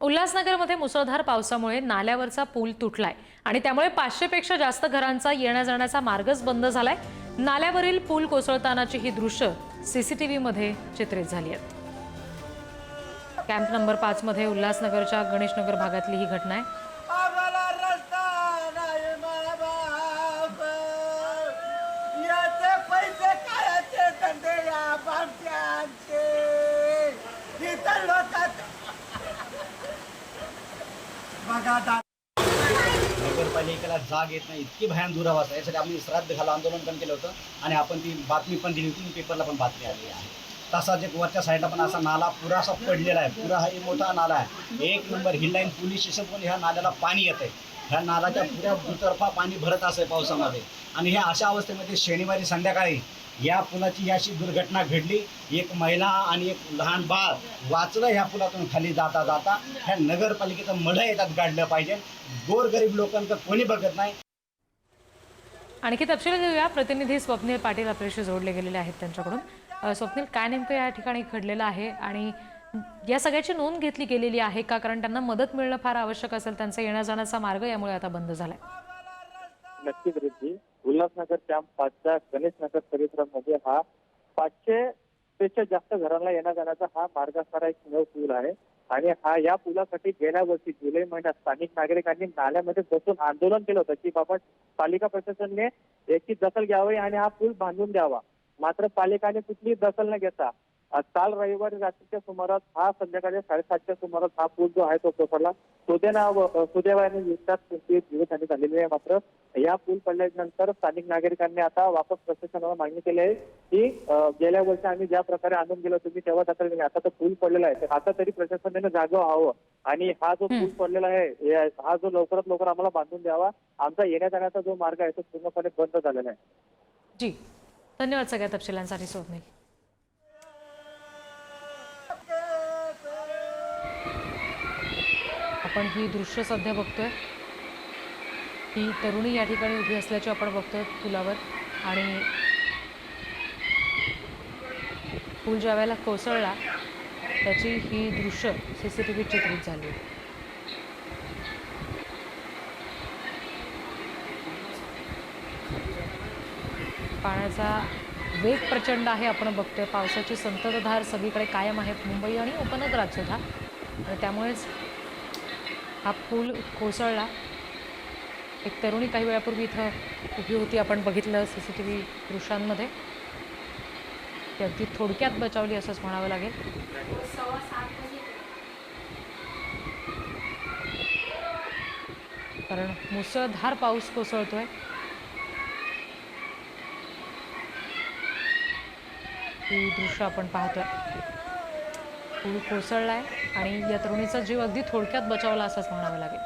उल्हासनगरमध्ये मुसळधार पावसामुळे नाल्यावरचा पूल तुटलाय आणि त्यामुळे पाचशेपेक्षा जास्त घरांचा येण्या जाण्याचा मार्गच बंद झालाय. नाल्यावरील पूल कोसळतानाची ही दृश्य सीसीटीव्हीमध्ये चित्रित झाली आहेत कॅम्प नंबर पाचमध्ये उल्हासनगरच्या गणेशनगर भागातली ही घटना आहे. बघा नगरपालिकेला जाग येत नाही इतकी भयान दुरावास आहे. यासाठी आम्ही श्राद्ध घाला आंदोलन पण केलं होतं. आणि आपण ती बातमी पण दिली होती पेपरला पण बातमी आली आहे. तसाच एक वरच्या साईडला पण असा नाला पुरा असा पडलेला आहे. पुरा हा एक मोठा नाला आहे. एक number hill line police station पण ह्या नाल्याला पाणी येत आहे. ह्या नाल्याच्या पुऱ्या दुतर्फा पाणी भरत असं पावसामध्ये. आणि ह्या अशा अवस्थेमध्ये शनिवारी संध्याकाळी या पुलाची ही अशी दुर्घटना घडली. एक महिला आणि एक लहान बाळ वाचलं ह्या पुलातून खाली जाता जाता. ह्या नगरपालिकेचं मढं येतात गाडलं पाहिजे. गोरगरीब लोकांचं कोणी बघत नाही. आणखी तपशील घेऊया. प्रतिनिधी स्वप्नील पाटील आपल्याशी जोडले गेलेले आहेत त्यांच्याकडून. स्वप्नील काय नेमकं या ठिकाणी घडलेलं आहे? आणि या सगळ्याची नोंद घेतली गेलेली आहे का? कारण त्यांना मदत मिळणं फार आवश्यक असेल त्यांचा येण्या जाण्याचा मार्ग यामुळे आता बंद झालाय. नक्कीच रिद्धी. उल्हासनगर कॅम्प पाचच्या गणेश नगर परिसरामध्ये हा पाचशे पेक्षा जास्त घरांना येण्या जाण्याचा हा मार्ग असणारा एक नव पूल आहे. आणि हा या पुलासाठी गेल्या वर्षी जुलै महिन्यात स्थानिक नागरिकांनी नाल्यामध्ये बसून आंदोलन केलं होतं की बाबा पालिका प्रशासनाने याची दखल घ्यावी आणि हा पूल बांधून द्यावा. मात्र पालिकाने कुठलीही दखल न घेता काल रविवारी रात्रीच्या सुमारास हा संध्याकाळी साडेसातच्या सुमारास हा पूल जो आहे तो कोसळला. सुदैना सुदैवाने युद्धात जीवितहानी झालेली आहे मात्र या पूल पडल्यानंतर स्थानिक नागरिकांनी आता वापस प्रशासनाला मागणी केली आहे की गेल्या वर्षी आम्ही ज्या प्रकारे आणून गेलो तुम्ही तेव्हा दखल घेतली आता तो पूल पडलेला आहे. तर आता तरी प्रशासनाने जागं व्हावं आणि हा जो पूल पडलेला आहे हे- जो लवकरात लवकर आम्हाला बांधून द्यावा. आमचा येण्या जाण्याचा जो मार्ग आहे तो पूर्णपणे बंद झालेला आहे. जी. धन्यवाद सगळ्या तपशिलांसाठी स्वप्नील आपण ही दृश्य सध्या बघतोय. ही तरुणी या ठिकाणी उभी असल्याची आपण बघतोय पुलावर आणि पूल ज्या वेळेला कोसळला त्याची ही दृश्य सी सी टी व्ही चित्रित झाली पाण्याचा वेग प्रचंड आहे आपण बघतोय. पावसाची संततधार सगळीकडे कायम आहे. मुंबई आणि उपनगरात सुद्धा. आणि त्यामुळेच हा पूल कोसळला. एक तरुणी काही वेळापूर्वी इथं उभी होती. आपण बघितलं सी सी टी व्ही दृश्यांमध्ये. ती अगदी थोडक्यात बचावली असंच म्हणावं लागेल. कारण मुसळधार पाऊस कोसळतोय. ही दृश्य आपण पाहतोय. पूल आहे आणि या तरुणीचा जीव अगदी थोडक्यात बचावला असंच म्हणावं लागेल.